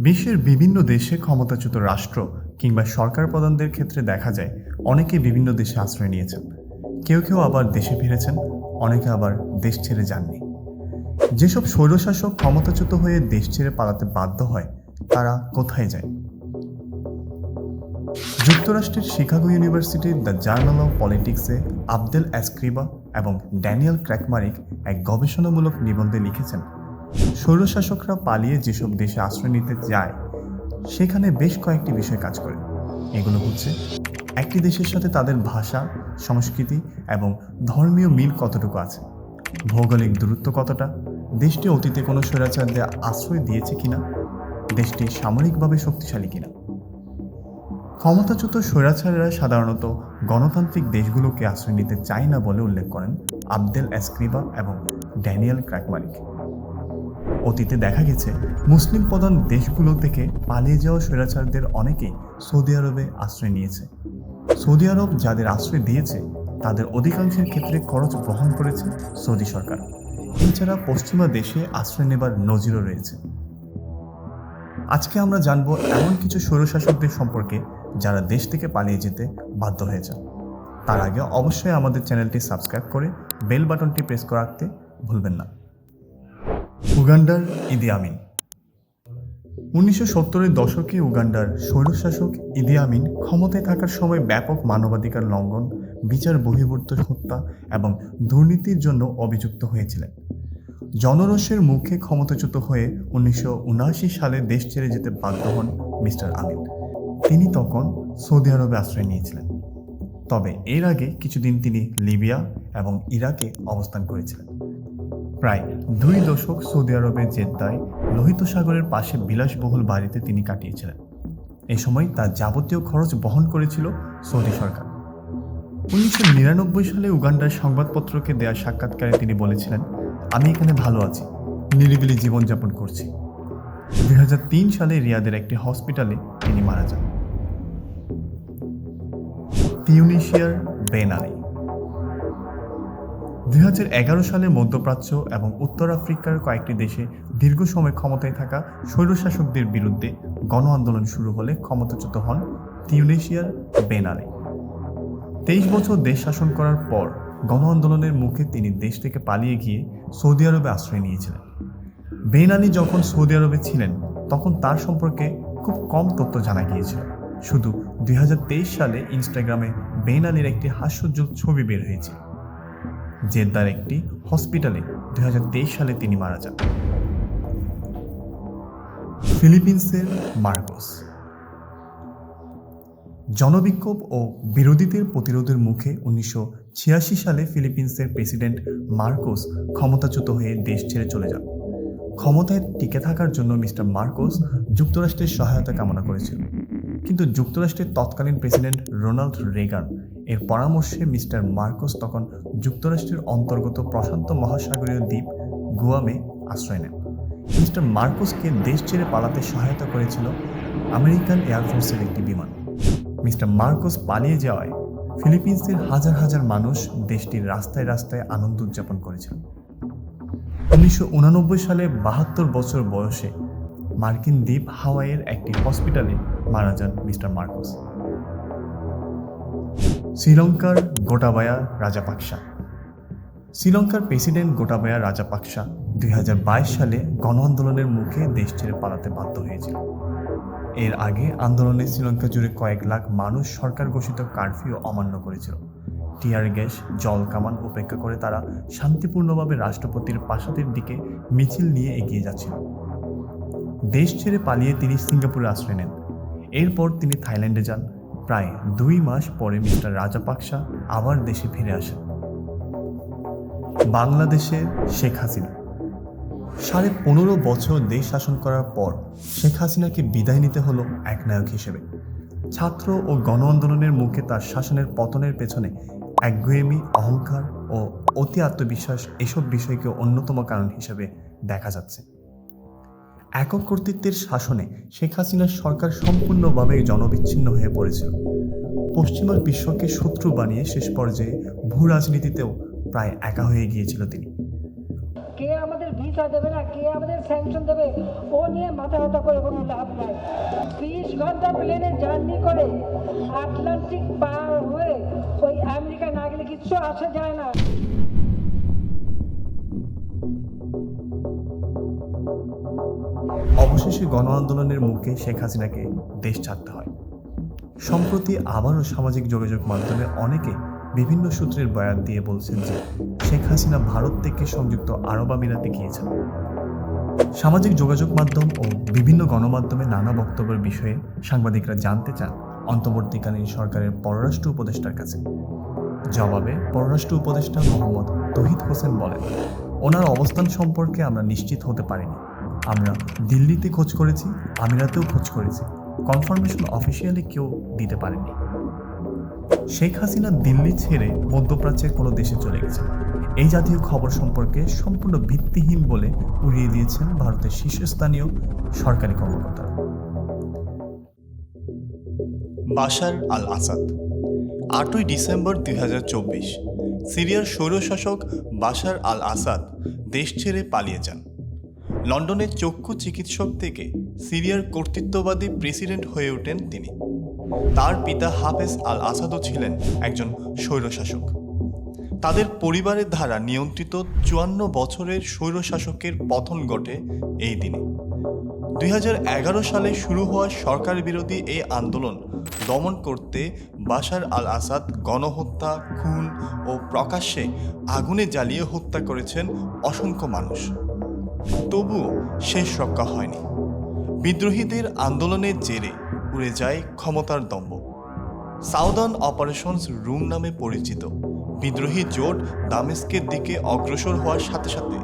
বিশ্বের বিভিন্ন দেশে ক্ষমতাচ্যুত রাষ্ট্র কিংবা সরকার প্রধানদের ক্ষেত্রে দেখা যায়, অনেকে বিভিন্ন দেশে আশ্রয় নিয়েছেন। কেউ কেউ আবার দেশে ফিরেছেন, অনেকে আবার দেশ ছেড়ে যাননি। যেসব স্বৈরশাসক ক্ষমতাচ্যুত হয়ে দেশ ছেড়ে পালাতে বাধ্য হয়, তারা কোথায় যায়? যুক্তরাষ্ট্রের শিকাগো ইউনিভার্সিটির দ্য জার্নাল অফ পলিটিক্সে আবদেল অ্যাসক্রিবা এবং ড্যানিয়েল ক্র্যাকমারিক এক গবেষণামূলক নিবন্ধে লিখেছেন স্বৈরশাসকরা পালিয়ে যেসব দেশে আশ্রয় নিতে যায়, সেখানে বেশ কয়েকটি বিষয় কাজ করে। এগুলো হচ্ছে, একটি দেশের সাথে তাদের ভাষা, সংস্কৃতি এবং ধর্মীয় মিল কতটুকু আছে? ভৌগোলিক দূরত্ব কতটা? দেশটি অতীতে কোনো স্বৈরাচারদের আশ্রয় দিয়েছে কিনা? দেশটি সামরিকভাবে শক্তিশালী কিনা? ক্ষমতাচ্যুত স্বৈরাচারেরা সাধারণত গণতান্ত্রিক দেশগুলোকে আশ্রয় নিতে চায় না বলে উল্লেখ করেন আবদেল অ্যাসক্রিবা এবং ড্যানিয়েল ক্র্যাকমারিক অতীতে দেখা গেছে, মুসলিম প্রধান দেশগুলো থেকে পালিয়ে যাওয়া স্বৈরাচারদের অনেকেই সৌদি আরবে আশ্রয় নিয়েছে। সৌদি আরব যাদের আশ্রয় দিয়েছে, তাদের অধিকাংশের ক্ষেত্রে খরচ বহন করেছে সৌদি সরকার। এছাড়া পশ্চিমা দেশে আশ্রয় নেবার নজিরও রয়েছে। আজকে আমরা জানব এমন কিছু স্বৈরশাসকদের সম্পর্কে যারা দেশ থেকে পালিয়ে যেতে বাধ্য হয়েছে। তার আগে অবশ্যই আমাদের চ্যানেলটি সাবস্ক্রাইব করে বেল বাটনটি প্রেস করে রাখতে ভুলবেন না। উগান্ডার ইদি আমিন। উনিশশো সত্তরের দশকে উগান্ডার স্বৈরশাসক ইদি আমিন ক্ষমতায় থাকার সময় ব্যাপক মানবাধিকার লঙ্ঘন, বিচার বহির্ভূত হত্যা এবং দুর্নীতির জন্য অভিযুক্ত হয়েছিলেন। জনরোষের মুখে ক্ষমতাচ্যুত হয়ে উনিশশো সালে দেশ ছেড়ে যেতে বাধ্য হন মিস্টার আমিন। তিনি তখন সৌদি আরবে আশ্রয় নিয়েছিলেন। তবে এর আগে কিছুদিন তিনি লিবিয়া এবং ইরাকে অবস্থান করেছিলেন। প্রায় দুই দশক সৌদি আরবের জেদ্দায় লোহিত সাগরের পাশে বিলাসবহুল বাড়িতে তিনি কাটিয়েছিলেন। এ সময় তার যাবতীয় খরচ বহন করেছিল সৌদি সরকার। উনিশশো নিরানব্বই সালে উগান্ডার সংবাদপত্রকে দেওয়া সাক্ষাৎকারে তিনি বলেছিলেন, আমি এখানে ভালো আছি, নিরিবিলি জীবনযাপন করছি। দুই তিন সালে রিয়াদের একটি হসপিটালে তিনি মারা যান। তিউনিশিয়ার বেন আলী দুই হাজার এগারো সালে মধ্যপ্রাচ্য এবং উত্তর আফ্রিকার কয়েকটি দেশে দীর্ঘ সময় ক্ষমতায় থাকা স্বৈরশাসকদের বিরুদ্ধে গণ আন্দোলন শুরু হলে ক্ষমতাচ্যুত হন তিউনেশিয়ার বেন আলী তেইশ বছর দেশ শাসন করার পর গণ আন্দোলনের মুখে তিনি দেশ থেকে পালিয়ে গিয়ে সৌদি আরবে আশ্রয় নিয়েছিলেন। আলী যখন সৌদি আরবে ছিলেন, তখন তার সম্পর্কে খুব কম তথ্য জানা গিয়েছিল। শুধু দুই হাজার তেইশ সালে ইনস্টাগ্রামে বেন আলীর একটি হাস্যজ্জ্বল ছবি বের হয়েছিল জেদ্দার একটি হসপিটালে দুই সালে তিনি মারা যান। ফিলিপিন্সের মার্কোস জনবিক্ষোভ ও বিরোধীদের প্রতিরোধের মুখে উনিশশো ছিয়াশি সালে ফিলিপিন্সের প্রেসিডেন্ট মার্কোস ক্ষমতাচ্যুত হয়ে দেশ ছেড়ে চলে যান। ক্ষমতায় টিকে থাকার জন্য মিস্টার মার্কোস যুক্তরাষ্ট্রের সহায়তা কামনা করেছিল কিন্তু যুক্তরাষ্ট্রের তৎকালীন প্রেসিডেন্ট রোনাল্ড রেগান এর পরামর্শে মিস্টার মার্কোস তখন যুক্তরাষ্ট্রের অন্তর্গত প্রশান্ত মহাসাগরীয় দ্বীপ গুয়ামে আশ্রয় নেন। মিস্টার মার্কোসকে দেশ ছেড়ে পালাতে সহায়তা করেছিল আমেরিকান এয়ারফোর্সের একটি বিমান। মিস্টার মার্কোস পালিয়ে যাওয়ায় ফিলিপিন্সের হাজার হাজার মানুষ দেশটির রাস্তায় রাস্তায় আনন্দ উদযাপন করেছিল। উনিশশো সালে বাহাত্তর বছর বয়সে মার্কিন দ্বীপ হাওয়াইয়ের একটি হসপিটালে মারা যান মিস্টার মার্কোস। শ্রীলঙ্কার গোটাবায়া রাজাপাকসা শ্রীলঙ্কার প্রেসিডেন্ট গোটাবায়া রাজাপাকসা দুই সালে গণ আন্দোলনের মুখে দেশ ছেড়ে পালাতে বাধ্য হয়েছিল। এর আগে আন্দোলনে শ্রীলঙ্কা জুড়ে কয়েক লাখ মানুষ সরকার ঘোষিত কারফিউ অমান্য করেছিল। টিয়ার গ্যাস, জল কামান উপেক্ষা করে তারা শান্তিপূর্ণভাবে রাষ্ট্রপতির প্রাসাদের দিকে মিছিল নিয়ে এগিয়ে যাচ্ছিল। দেশ ছেড়ে পালিয়ে তিনি সিঙ্গাপুরে আশ্রয় নেন। এরপর তিনি থাইল্যান্ডে যান। প্রায় দুই মাস পরে মিস্টার রাজাপাকসা আবার দেশে ফিরে আসেন। বাংলাদেশের শেখ হাসিনা। সাড়ে পনেরো বছর দেশ শাসন করার পর শেখ হাসিনাকে বিদায় নিতে হলো এক নায়ক হিসেবে। ছাত্র ও গণ আন্দোলনের মুখে তার শাসনের পতনের পেছনে একগুয়েমি অহংকার ও অতি আত্মবিশ্বাস এসব বিষয়কে অন্যতম কারণ হিসেবে দেখা যাচ্ছে। একক কর্তৃত্বের শাসনে শেখ হাসিনার সরকার সম্পূর্ণভাবে জনবিচ্ছিন্ন হয়ে পড়েছিল। পশ্চিমা বিশ্বকে শত্রু বানিয়ে শেষ পর্যায়ে ভূ রাজনীতিতেও প্রায় একা হয়ে গিয়েছিল তিনি। কে আমাদের ভিসা দেবে না? কে আমাদের স্যাংশন দেবে? ও নিয়ে মাথা ব্যথা করে কোনো লাভ নাই। বিশ ঘণ্টা প্লেনে জার্নি করে আটলান্টিক পার হয়ে ওই আমেরিকা না গেলে কিচ্ছু আসা যায় না। অবশেষে গণ আন্দোলনের মুখে শেখ হাসিনাকে দেশ ছাড়তে হয়। সম্প্রতি আবারও সামাজিক যোগাযোগ মাধ্যমে অনেকে বিভিন্ন সূত্রের বয়ান দিয়ে বলছেন যে, শেখ হাসিনা ভারত থেকে সংযুক্ত আরব আমিরাতে গিয়েছেন। সামাজিক যোগাযোগ মাধ্যম ও বিভিন্ন গণমাধ্যমে নানা বক্তব্যের বিষয়ে সাংবাদিকরা জানতে চান অন্তর্বর্তীকালীন সরকারের পররাষ্ট্র উপদেষ্টার কাছে। জবাবে পররাষ্ট্র উপদেষ্টা মোহাম্মদ তহিদ হোসেন বলেন, ওনার অবস্থান সম্পর্কে আমরা নিশ্চিত হতে পারিনি। আমরা দিল্লিতে খোঁজ করেছি, আমিরাতেও খোঁজ করেছি। কনফার্মেশন অফিসিয়ালি কেউ দিতে পারেনি শেখ হাসিনা দিল্লি ছেড়ে মধ্যপ্রাচ্যের কোনো দেশে চলে গেছেন। এই জাতীয় খবর সম্পর্কে সম্পূর্ণ ভিত্তিহীন বলে উড়িয়ে দিয়েছেন ভারতের শীর্ষস্থানীয় সরকারি কর্মকর্তারা। বাশার আল আসাদ আটই ডিসেম্বর দুই হাজার চব্বিশ, সিরিয়ার স্বৈরশাসক বাশার আল আসাদ দেশ ছেড়ে পালিয়ে যান। লন্ডনের চক্ষু চিকিৎসক থেকে সিরিয়ার কর্তৃত্ববাদী প্রেসিডেন্ট হয়ে ওঠেন তিনি। তার পিতা হাফেজ আল আসাদও ছিলেন একজন স্বৈরশাসক। তাদের পরিবারের দ্বারা নিয়ন্ত্রিত চুয়ান্ন বছরের স্বৈরশাসকের পতন ঘটে এই দিনে। দুই হাজার এগারো সালে শুরু হওয়া সরকার বিরোধী এই আন্দোলন দমন করতে বাশার আল আসাদ গণহত্যা, খুন ও প্রকাশ্যে আগুনে জ্বালিয়ে হত্যা করেছেন অসংখ্য মানুষ। তবুও শেষ রক্ষা হয়নি। বিদ্রোহীদের আন্দোলনের জেরে উড়ে যায় ক্ষমতার দম্ভ। সাউদার্ন অপারেশনস রুম নামে পরিচিত বিদ্রোহী জোট দামেস্কের দিকে অগ্রসর হওয়ার সাথে সাথে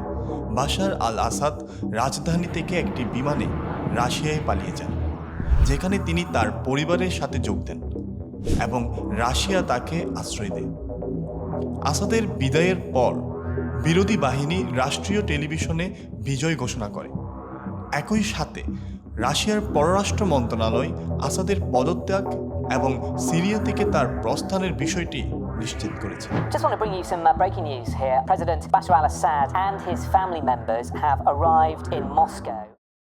বাশার আল আসাদ রাজধানী থেকে একটি বিমানে রাশিয়ায় পালিয়ে যান, যেখানে তিনি তার পরিবারের সাথে যোগ দেন এবং রাশিয়া তাকে আশ্রয় দেয়। আসাদের বিদায়ের পর বিরোধী বাহিনী রাষ্ট্রীয় টেলিভিশনে বিজয় ঘোষণা করে একই সাথে রাশিয়ার পররাষ্ট্র মন্ত্রণালয় আসাদের পদত্যাগ এবং সিরিয়া থেকে তার প্রস্থানের বিষয়টি নিশ্চিত করেছে Just want to bring you some uh, breaking news here. President Bashar al Assad and his family members have arrived in Moscow.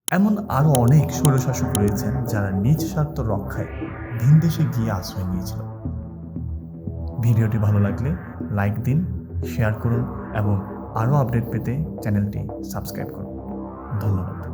এমন আরও অনেক স্বৈরশাসক রয়েছেন যারা নিজ স্বার্থ রক্ষায় ভিন দেশে গিয়ে আশ্রয় নিয়েছিল ভিডিওটি ভালো লাগলে লাইক দিন শেয়ার করুন এবং আরও আপডেট পেতে চ্যানেলটি সাবস্ক্রাইব করুন। ধন্যবাদ।